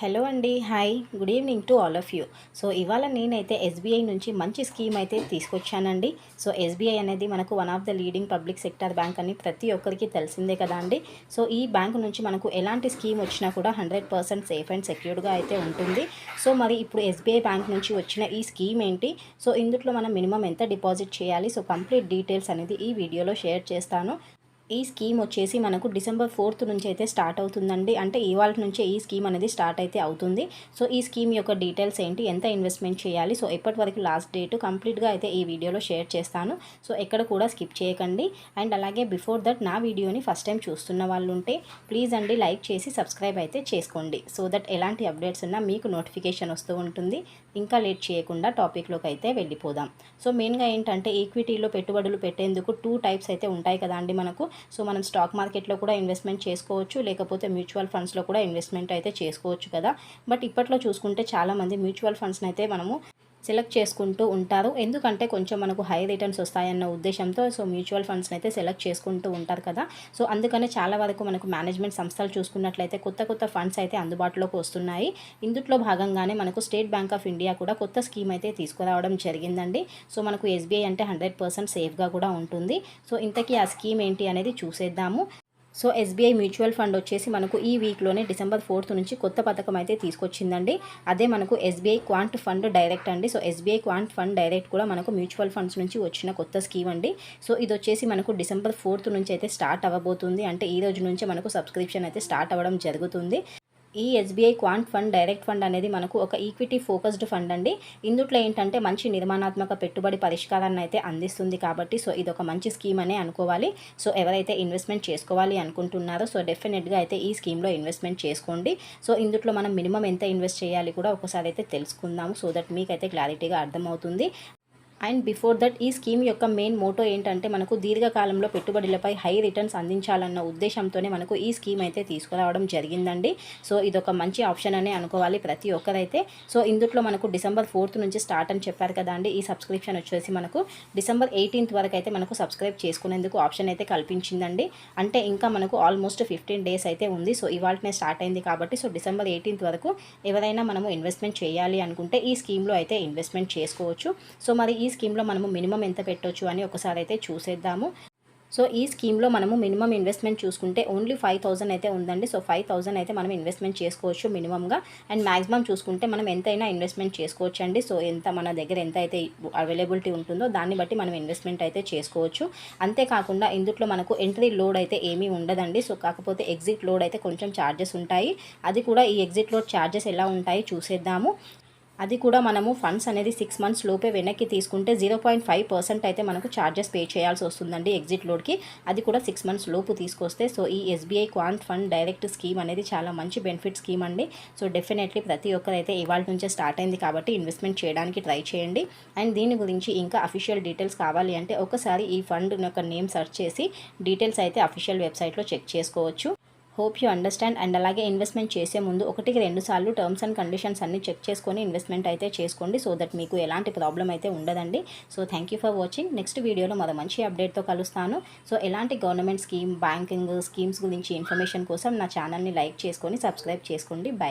Hello అండి hi good evening to all of you so ఇవాళ నేనైతే ఎస్బీఐ నుంచి మంచి స్కీమ్ అయితే తీసుకొచ్చానండి. సో ఎస్బీఐ అనేది మనకు one of the leading public sector bank అని ప్రతి ఒక్కరికి తెలిసిందే కదా అండి. సో ఈ బ్యాంక్ నుంచి మనకు ఎలాంటి స్కీమ్ వచ్చినా కూడా హండ్రెడ్ పర్సెంట్ సేఫ్ అండ్ సెక్యూర్డ్గా అయితే ఉంటుంది. సో మరి ఇప్పుడు ఎస్బీఐ బ్యాంక్ నుంచి వచ్చిన ఈ స్కీమ్ ఏంటి? సో ఇందులో మనం మినిమం ఎంత డిపాజిట్ చేయాలి? సో కంప్లీట్ డీటెయిల్స్ అనేది ఈ వీడియోలో షేర్ చేస్తాను. ఈ స్కీమ్ వచ్చేసి మనకు డిసెంబర్ ఫోర్త్ నుంచి అయితే స్టార్ట్ అవుతుందండి. అంటే ఇవాళ నుంచే ఈ స్కీమ్ అనేది స్టార్ట్ అయితే అవుతుంది. సో ఈ స్కీమ్ యొక్క డీటెయిల్స్ ఏంటి? ఎంత ఇన్వెస్ట్మెంట్ చేయాలి? సో ఎప్పటి వరకు లాస్ట్ డేట్ కంప్లీట్గా అయితే ఈ వీడియోలో షేర్ చేస్తాను. సో ఎక్కడ కూడా స్కిప్ చేయకండి. అండ్ అలాగే బిఫోర్ దట్ నా వీడియోని ఫస్ట్ టైం చూస్తున్న వాళ్ళు ఉంటే ప్లీజ్ అండి లైక్ చేసి సబ్స్క్రైబ్ అయితే చేసుకోండి. సో దట్ ఎలాంటి అప్డేట్స్ ఉన్నా మీకు నోటిఫికేషన్ వస్తూ ఉంటుంది. ఇంకా లేట్ చేయకుండా టాపిక్లోకి అయితే వెళ్ళిపోదాం. సో మెయిన్గా ఏంటంటే ఈక్విటీలో పెట్టుబడులు పెట్టేందుకు టూ టైప్స్ అయితే ఉంటాయి కదా అండి మనకు. సో మనం స్టాక్ మార్కెట్లో కూడా ఇన్వెస్ట్మెంట్ చేసుకోవచ్చు లేకపోతే మ్యూచువల్ ఫండ్స్లో కూడా ఇన్వెస్ట్మెంట్ అయితే చేసుకోవచ్చు కదా. బట్ ఇప్పట్లో చూసుకుంటే చాలామంది మ్యూచువల్ ఫండ్స్ని అయితే మనము సెలెక్ట్ చేసుకుంటూ ఉంటారు. ఎందుకంటే కొంచెం మనకు హై రిటర్న్స్ వస్తాయన్న ఉద్దేశంతో సో మ్యూచువల్ ఫండ్స్ని అయితే సెలెక్ట్ చేసుకుంటూ ఉంటారు కదా. సో అందుకనే చాలా వరకు మనకు మేనేజ్మెంట్ సంస్థలు చూసుకున్నట్లయితే కొత్త కొత్త ఫండ్స్ అయితే అందుబాటులోకి వస్తున్నాయి. ఇందులో భాగంగానే మనకు స్టేట్ బ్యాంక్ ఆఫ్ ఇండియా కూడా కొత్త స్కీమ్ అయితే తీసుకురావడం జరిగిందండి. సో మనకు ఎస్బీఐ అంటే హండ్రెడ్ పర్సెంట్ సేఫ్గా కూడా ఉంటుంది. సో ఇంతకీ ఆ స్కీమ్ ఏంటి అనేది చూసేద్దాము. సో ఎస్బీఐ మ్యూచువల్ ఫండ్ వచ్చేసి మనకు ఈ వీక్లోనే డిసెంబర్ ఫోర్త్ నుంచి కొత్త పథకం అయితే తీసుకొచ్చిందండి. అదే మనకు ఎస్బీఐ క్వాంట్ ఫండ్ డైరెక్ట్ అండి. So SBI quant fund direct కూడా మనకు మ్యూచువల్ ఫండ్స్ నుంచి వచ్చిన కొత్త స్కీమ్ అండి. సో ఇది వచ్చేసి మనకు డిసెంబర్ ఫోర్త్ నుంచి అయితే స్టార్ట్ అవ్వబోతుంది. అంటే ఈ రోజు నుంచే మనకు సబ్స్క్రిప్షన్ అయితే స్టార్ట్ అవ్వడం జరుగుతుంది. ఈ SBI quant fund direct fund అనేది మనకు ఒక ఈక్విటీ ఫోకస్డ్ ఫండ్ అండి. ఇందుట్లో ఏంటంటే మంచి నిర్మాణాత్మక పెట్టుబడి పరిష్కారాన్ని అయితే అందిస్తుంది కాబట్టి సో ఇది ఒక మంచి స్కీమ్ అనే అనుకోవాలి. సో ఎవరైతే ఇన్వెస్ట్మెంట్ చేసుకోవాలి అనుకుంటున్నారో సో డెఫినెట్గా అయితే ఈ స్కీమ్లో ఇన్వెస్ట్మెంట్ చేసుకోండి. సో ఇందులో మనం మినిమం ఎంత ఇన్వెస్ట్ చేయాలి కూడా ఒకసారి అయితే తెలుసుకుందాము. సో దట్ మీకైతే క్లారిటీగా అర్థమవుతుంది. అండ్ బిఫోర్ దట్ ఈ స్కీమ్ యొక్క మెయిన్ మోటో ఏంటంటే మనకు దీర్ఘకాలంలో పెట్టుబడులపై హై రిటర్న్స్ అందించాలన్న ఉద్దేశంతోనే మనకు ఈ స్కీమ్ అయితే తీసుకురావడం జరిగిందండి. సో ఇది ఒక మంచి ఆప్షన్ అనే అనుకోవాలి ప్రతి ఒక్కరైతే. సో ఇందుట్లో మనకు డిసెంబర్ ఫోర్త్ నుంచి స్టార్ట్ అని చెప్పారు కదా అండి. ఈ సబ్స్క్రిప్షన్ వచ్చేసి మనకు డిసెంబర్ ఎయిటీన్త్ వరకు అయితే మనకు సబ్స్క్రైబ్ చేసుకునేందుకు ఆప్షన్ అయితే కల్పించిందండి. అంటే ఇంకా మనకు ఆల్మోస్ట్ ఫిఫ్టీన్ డేస్ అయితే ఉంది. సో ఇవాళనే స్టార్ట్ అయింది కాబట్టి సో డిసెంబర్ ఎయిటీన్త్ వరకు ఎవరైనా మనము ఇన్వెస్ట్మెంట్ చేయాలి అనుకుంటే ఈ స్కీమ్లో అయితే ఇన్వెస్ట్మెంట్ చేసుకోవచ్చు. సో మరి ఈ ఈ స్కీమ్లో మనము మినిమం ఎంత పెట్టవచ్చు అని ఒకసారి అయితే చూసేద్దాము. సో ఈ స్కీమ్లో మనము మినిమం ఇన్వెస్ట్మెంట్ చూసుకుంటే ఓన్లీ ఫైవ్ థౌసండ్ అయితే ఉందండి. సో ఫైవ్ థౌసండ్ అయితే మనం ఇన్వెస్ట్మెంట్ చేసుకోవచ్చు మినిమంగా. అండ్ మ్యాక్సిమం చూసుకుంటే మనం ఎంతైనా ఇన్వెస్ట్మెంట్ చేసుకోవచ్చు అండి సో ఎంత మన దగ్గర ఎంత అయితే అవైలబిలిటీ ఉంటుందో దాన్ని బట్టి మనం ఇన్వెస్ట్మెంట్ అయితే చేసుకోవచ్చు. అంతేకాకుండా ఇందుట్లో మనకు ఎంట్రీ లోడ్ అయితే ఏమీ ఉండదండి. సో కాకపోతే ఎగ్జిట్ లోడ్ అయితే కొంచెం ఛార్జెస్ ఉంటాయి. అది కూడా ఈ ఎగ్జిట్ లోడ్ ఛార్జెస్ ఎలా ఉంటాయి చూసేద్దాము. అది కూడా మనము ఫండ్స్ అనేది సిక్స్ మంత్స్ లోపే వెనక్కి తీసుకుంటే జీరో పాయింట్ ఫైవ్ పర్సెంట్ అయితే మనకు ఛార్జెస్ పే చేయాల్సి వస్తుందండి ఎగ్జిట్ లోడ్కి అది కూడా సిక్స్ మంత్స్ లోపు తీసుకొస్తే సో ఈ SBI quant fund direct scheme అనేది చాలా మంచి బెనిఫిట్ స్కీమ్ అండి. సో డెఫినెట్లీ ప్రతి ఒక్కరైతే ఇవాళ నుంచే స్టార్ట్ అయింది కాబట్టి ఇన్వెస్ట్మెంట్ చేయడానికి ట్రై చేయండి. అండ్ దీని గురించి ఇంకా అఫీషియల్ డీటెయిల్స్ కావాలి అంటే ఒకసారి ఈ ఫండ్ యొక్క నేమ్ సెర్చ్ చేసి డీటెయిల్స్ అయితే అఫీషియల్ వెబ్సైట్లో చెక్ చేసుకోవచ్చు. హోప్ యూ అండర్స్టాండ్ అండ్ అలాగే ఇన్వెస్ట్మెంట్ చేసే ముందు ఒకటికి రెండు సార్లు టర్మ్స్ అండ్ కండిషన్స్ అన్ని చెక్ చేసుకొని ఇన్వెస్ట్మెంట్ అయితే చేసుకోండి సో దట్ మీకు ఎలాంటి ప్రాబ్లం అయితే ఉండదండి. So thank you for watching. Next వీడియోలో మరో మంచి అప్డేట్తో కలుస్తాను. సో ఎలాంటి గవర్నమెంట్ స్కీమ్ బ్యాంకింగ్ స్కీమ్స్ గురించి ఇన్ఫర్మేషన్ కోసం నా ఛానల్ని లైక్ చేసుకొని సబ్స్క్రైబ్ చేసుకోండి. బై.